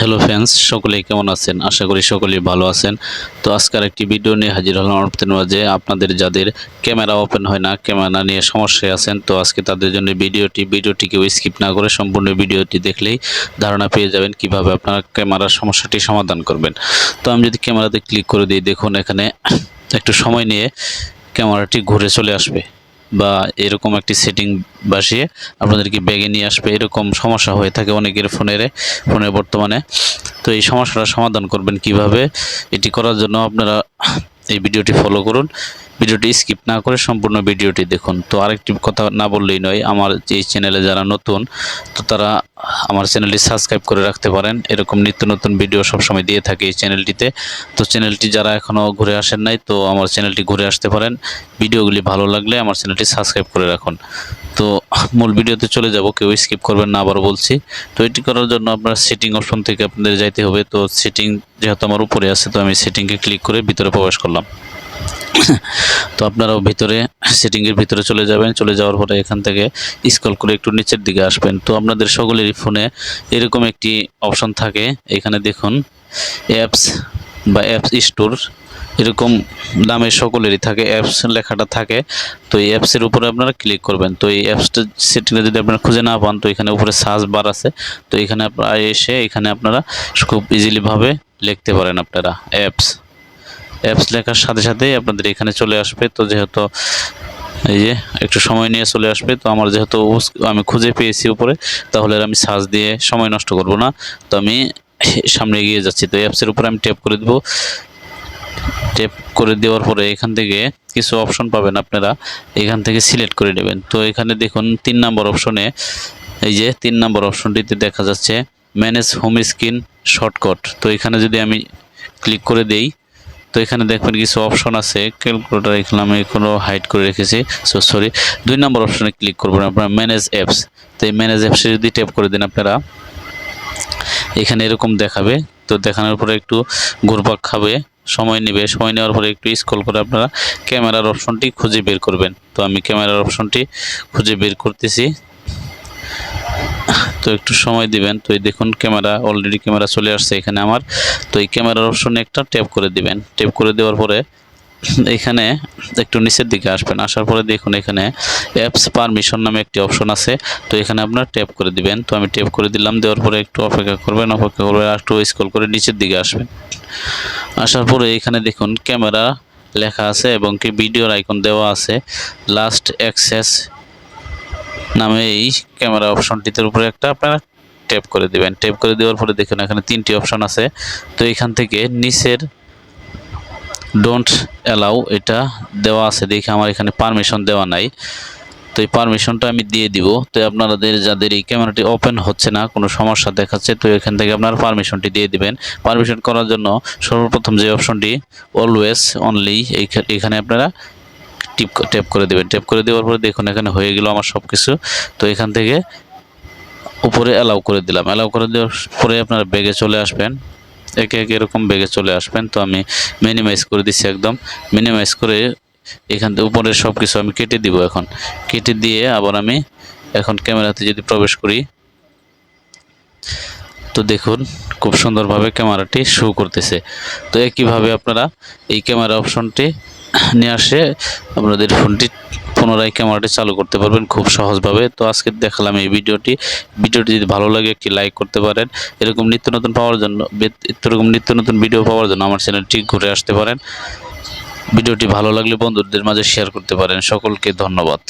Hello friends সকলেই কেমন আছেন? আশা করি সকলেই ভালো আছেন। তো আজকের একটি ভিডিও নিয়ে হাজির হলাম আপনাদের আপনাদের যাদের ক্যামেরা ওপেন হয় না, ক্যামেরা নিয়ে সমস্যায় আছেন, তো আজকে তাদের জন্য ভিডিওটি ভিডিওটিকেও স্কিপ না করে সম্পূর্ণ ভিডিওটি দেখলেই ধারণা পেয়ে যাবেন কীভাবে আপনারা ক্যামেরার সমস্যাটি সমাধান করবেন। তো আমি যদি ক্যামেরাতে ক্লিক করে দিই, দেখুন এখানে একটু সময় নিয়ে ক্যামেরাটি ঘুরে চলে আসবে। বা এরকম একটি সেটিং বসিয়ে আপনাদেরকে ব্যাগে নিয়ে আসবে, এরকম সমস্যা হয়ে থাকে অনেকের ফোনের, ফোনে বর্তমানে। তো এই সমস্যাটা সমাধান করবেন কীভাবে, এটি করার জন্য আপনারা এই ভিডিওটি ফলো করুন। ভিডিওটি স্কিপ না করে সম্পূর্ণ ভিডিওটি দেখুন। তো আরেকটি কথা না বললেই নয়, আমার এই চ্যানেলে যারা নতুন, তো তারা আমার চ্যানেলটি সাবস্ক্রাইব করে রাখতে পারেন। এরকম নিত্য নতুন ভিডিও সবসময় দিয়ে থাকে এই চ্যানেলটিতে। তো চ্যানেলটি যারা এখনও ঘুরে আসেন নাই, তো আমার চ্যানেলটি ঘুরে আসতে পারেন। ভিডিওগুলি ভালো লাগলে আমার চ্যানেলটি সাবস্ক্রাইব করে রাখুন। তো মূল ভিডিওতে চলে যাব, কেউ স্কিপ করবেন না আবার বলছি। তো এটি করার জন্য আপনার সেটিং অপশন থেকে আপনাদের যাইতে হবে। তো সেটিং যেহেতু আমার উপরে আছে, তো আমি সেটিংকে ক্লিক করে ভিতরে প্রবেশ করলাম। তো আপনারাও ভিতরে সেটিংয়ের ভিতরে চলে যাবেন, চলে যাওয়ার পরে এখান থেকে স্ক্রল করে একটু নিচের দিকে আসবেন। তো আপনাদের সকলেরই ফোনে এরকম একটি অপশন থাকে, এখানে দেখুন অ্যাপস বা অ্যাপস স্টোর এরকম নামে সকলেরই থাকে অ্যাপস লেখাটা থাকে। তো এই অ্যাপসের উপরে আপনারা ক্লিক করবেন। তো এই অ্যাপসটা সেটিংয়ে যদি আপনারা খুঁজে না পান, তো এখানে উপরে সার্চ বার আছে। তো এখানে আপনারা এসে এখানে আপনারা খুব ইজিলিভাবে লিখতে পারেন আপনারা অ্যাপস অ্যাপস লেখার সাথে সাথেই আপনাদের এখানে চলে আসবে। তো যেহেতু এই যে একটু সময় নিয়ে চলে আসবে, তো আমার যেহেতু আমি খুঁজে পেয়েছি উপরে, তাহলে আমি সার্চ দিয়ে সময় নষ্ট করব না। তো আমি সামনে এগিয়ে যাচ্ছি। তো অ্যাপসের উপরে আমি ট্যাপ করে দেবো। ট্যাপ করে দেওয়ার পরে এখান থেকে কিছু অপশন পাবেন আপনারা। এখান থেকে সিলেক্ট করে নেবেন। তো এখানে দেখুন তিন নম্বর অপশনে এই যে তিন নম্বর অপশনটিতে দেখা যাচ্ছে ম্যানেজ হোম স্ক্রিন শর্টকাট তো এখানে যদি আমি ক্লিক করে দেই তো এখানে দেখবেন কিছু অপশন আছে ক্যালকুলেটার এখানে আমি কোনো হাইড করে রেখেছি। সো সরি দুই নম্বর অপশনে ক্লিক করবেন আপনারা ম্যানেজ অ্যাপস তো এই ম্যানেজ অ্যাপসে যদি ট্যাপ করে দেন আপনারা, এখানে এরকম দেখাবে। তো দেখানোর পরে একটু ঘুরপাক খাবে, সময় নেবে। সময় নেওয়ার পরে একটু স্ক্রল করে আপনারা ক্যামেরার অপশনটি খুঁজে বের করবেন। তো আমি ক্যামেরার অপশনটি খুঁজে বের করতেছি। তো একটু সময় দিবেন। তো এই দেখুন ক্যামেরা অলরেডি ক্যামেরা চলে আসছে এখানে আমার। তো এই ক্যামেরার অপশনে একটা ট্যাপ করে দিবেন। ট্যাপ করে দেওয়ার পরে এখানে একটু নিচের দিকে আসবেন। আসার পরে দেখুন এখানে অ্যাপস পারমিশন নামে একটি অপশন আছে। তো এখানে আপনার ট্যাপ করে দিবেন। তো আমি ট্যাপ করে দিলাম। দেওয়ার পরে একটু অপেক্ষা করবেন। অপেক্ষা করবেন আর একটু স্ক্রল করে নিচের দিকে আসবেন। আসার পরে এখানে দেখুন ক্যামেরা লেখা আছে এবং কি ভিডিওর আইকন দেওয়া আছে। লাস্ট অ্যাক্সেস নামে এই ক্যামেরা অপশনটিতে উপরে একটা আপনারা ট্যাপ করে দিবেন। ট্যাপ করে দেওয়ার পরে দেখুন, এখানে তিনটি অপশন আছে। তো এখান থেকে নিচের ডোন্ট অ্যালাউ এটা দেওয়া আছে, দেখে আমার এখানে পারমিশন দেওয়া নাই। তো এই পারমিশনটা আমি দিয়ে দিব। তো আপনাদের যাদের এই ক্যামেরাটি ওপেন হচ্ছে না, কোনো সমস্যা দেখাচ্ছে, তো এখান থেকে আপনারা পারমিশনটি দিয়ে দিবেন। পারমিশন করার জন্য সর্বপ্রথম যে অপশনটি অলওয়েজ অনলি এখানে আপনারা টিপ ট্যাপ করে দেবেন। ট্যাপ করে দেওয়ার পরে দেখুন এখানে হয়ে গেল আমার সব কিছু তো এখান থেকে উপরে অ্যালাউ করে দিলাম। অ্যালাউ করে দেওয়ার পরে আপনারা বেগে চলে আসবেন। একে একে এরকম বেগে চলে আসবেন। তো আমি মিনিমাইজ করে দিচ্ছি একদম। মিনিমাইজ করে এখান থেকে উপরে সব কিছু আমি কেটে দিব এখন। কেটে দিয়ে আবার আমি এখন ক্যামেরাতে যদি প্রবেশ করি, তো দেখুন খুব সুন্দরভাবে ক্যামেরাটি শো করতেছে। তো একইভাবে আপনারা এই ক্যামেরা অপশনটি নিয়ে আসে, আপনাদের ফোনটি পুনরায় ক্যামেরাটি চালু করতে পারবেন খুব সহজভাবে। তো আজকে দেখালাম এই ভিডিওটি। ভিডিওটি যদি ভালো লাগে, একটি লাইক করতে পারেন। এরকম নিত্য নতুন পাওয়ার জন্য এরকম নিত্য নতুন ভিডিও পাওয়ার জন্য আমার চ্যানেলটি ঘুরে আসতে পারেন। ভিডিওটি ভালো লাগলে বন্ধুদের মাঝে শেয়ার করতে পারেন। সকলকে ধন্যবাদ।